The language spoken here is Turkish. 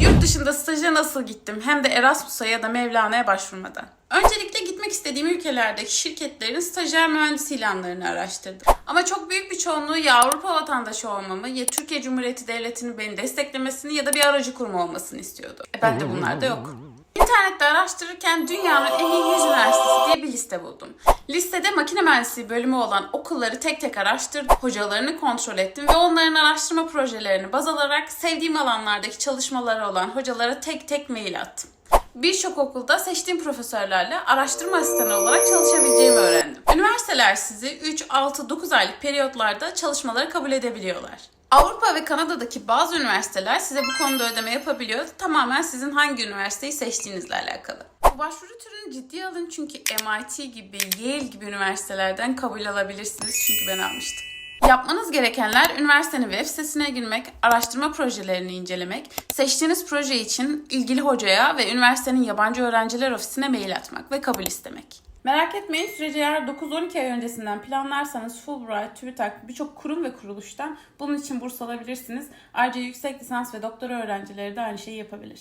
Yurt dışında staja nasıl gittim hem de Erasmus'a ya da Mevlana'ya başvurmadan. Öncelikle gitmek istediğim ülkelerdeki şirketlerin stajyer mühendis ilanlarını araştırdım. Ama çok büyük bir çoğunluğu ya Avrupa vatandaşı olmamı ya Türkiye Cumhuriyeti Devleti'nin beni desteklemesini ya da bir aracı kurum olmasını istiyordu. E ben de bunlarda yok. İnternette araştırırken dünyanın en iyi 100 üniversitesi diye bir liste buldum. Listede makine mühendisliği bölümü olan okulları tek tek araştırdım, hocalarını kontrol ettim ve onların araştırma projelerini baz alarak sevdiğim alanlardaki çalışmaları olan hocalara tek tek mail attım. Birçok okulda seçtiğim profesörlerle araştırma asistanı olarak çalışabileceğimi öğrendim. Üniversiteler sizi 3, 6, 9 aylık periyotlarda çalışmaları kabul edebiliyorlar. Avrupa ve Kanada'daki bazı üniversiteler size bu konuda ödeme yapabiliyor. Tamamen sizin hangi üniversiteyi seçtiğinizle alakalı. Bu başvuru türünü ciddiye alın çünkü MIT gibi, Yale gibi üniversitelerden kabul alabilirsiniz. Çünkü ben almıştım. Yapmanız gerekenler üniversitenin web sitesine girmek, araştırma projelerini incelemek, seçtiğiniz proje için ilgili hocaya ve üniversitenin yabancı öğrenciler ofisine mail atmak ve kabul istemek. Merak etmeyin süreci eğer 9-12 ay öncesinden planlarsanız Fulbright, TÜBİTAK birçok kurum ve kuruluştan bunun için burs alabilirsiniz. Ayrıca yüksek lisans ve doktora öğrencileri de aynı şeyi yapabilir.